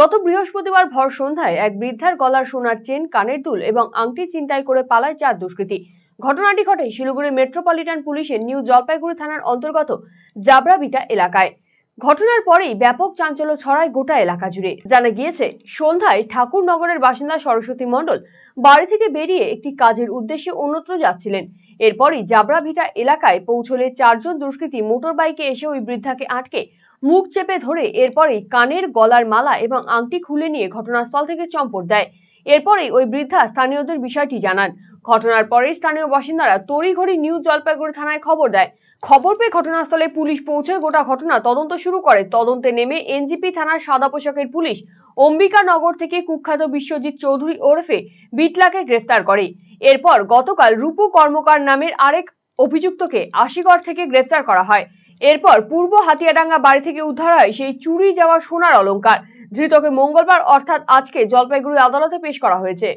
গত বৃহস্পতিবার ভর সন্ধ্যায় এক বৃদ্ধার গলার সোনার চেন, কানের দুল এবং আংটি ছিনতাই করে পালায় চার দুষ্কৃতী। ঘটনাটি ঘটে শিলিগুড়ি মেট্রোপলিটন পুলিশের নিউ জলপাইগুড়ি থানার অন্তর্গত জাবরাবিটা এলাকায়। ঘটনার পরেই ব্যাপক চাঞ্চল্য ছড়ায় গোটা এলাকা জুড়ে। জানা গিয়েছে, সন্ধ্যায় ঠাকুরনগরের বাসিন্দা সরস্বতী মণ্ডল বাড়ি থেকে বেরিয়ে একটি কাজের উদ্দেশ্যে অন্যত্র যাচ্ছিলেন। এরপরই জাবরাভিটা এলাকায় পৌঁছলে চারজন দুষ্কৃতী মোটর বাইকে এসে ওই বৃদ্ধাকে আটকে, মুখ চেপে ধরে এরপরেই কানের গলার মালা এবং আংটি খুলে নিয়ে ঘটনাস্থল থেকে চম্পট দেয়। এরপরেই ওই বৃদ্ধা স্থানীয়দের বিষয়টি জানান। ঘটনার পরে স্থানীয় বাসিন্দারা তড়িঘড়ি নিউ জলপাইগুড়ি থানায় খবর দেয়। খবর পেয়ে ঘটনাস্থলে পুলিশ পৌঁছে গোটা ঘটনা তদন্ত শুরু করে। তদন্তে নেমে এনজিপি থানার সাদা পোশাকের পুলিশ অম্বিকানগর থেকে কুখ্যাত বিশ্বজিৎ চৌধুরী ওরফে বিটলাকে গ্রেফতার করে। এরপর গতকাল রূপু কর্মকার নামের আরেক অভিযুক্তকে আশিগড় থেকে গ্রেফতার করা হয়। এরপর পূর্ব হাতিয়াডাঙ্গা বাড়ি থেকে উদ্ধার হয় সেই চুরি যাওয়া সোনার অলংকার। ধৃতকে মঙ্গলবার অর্থাৎ আজকে জলপাইগুড়ি আদালতে পেশ করা হয়েছে।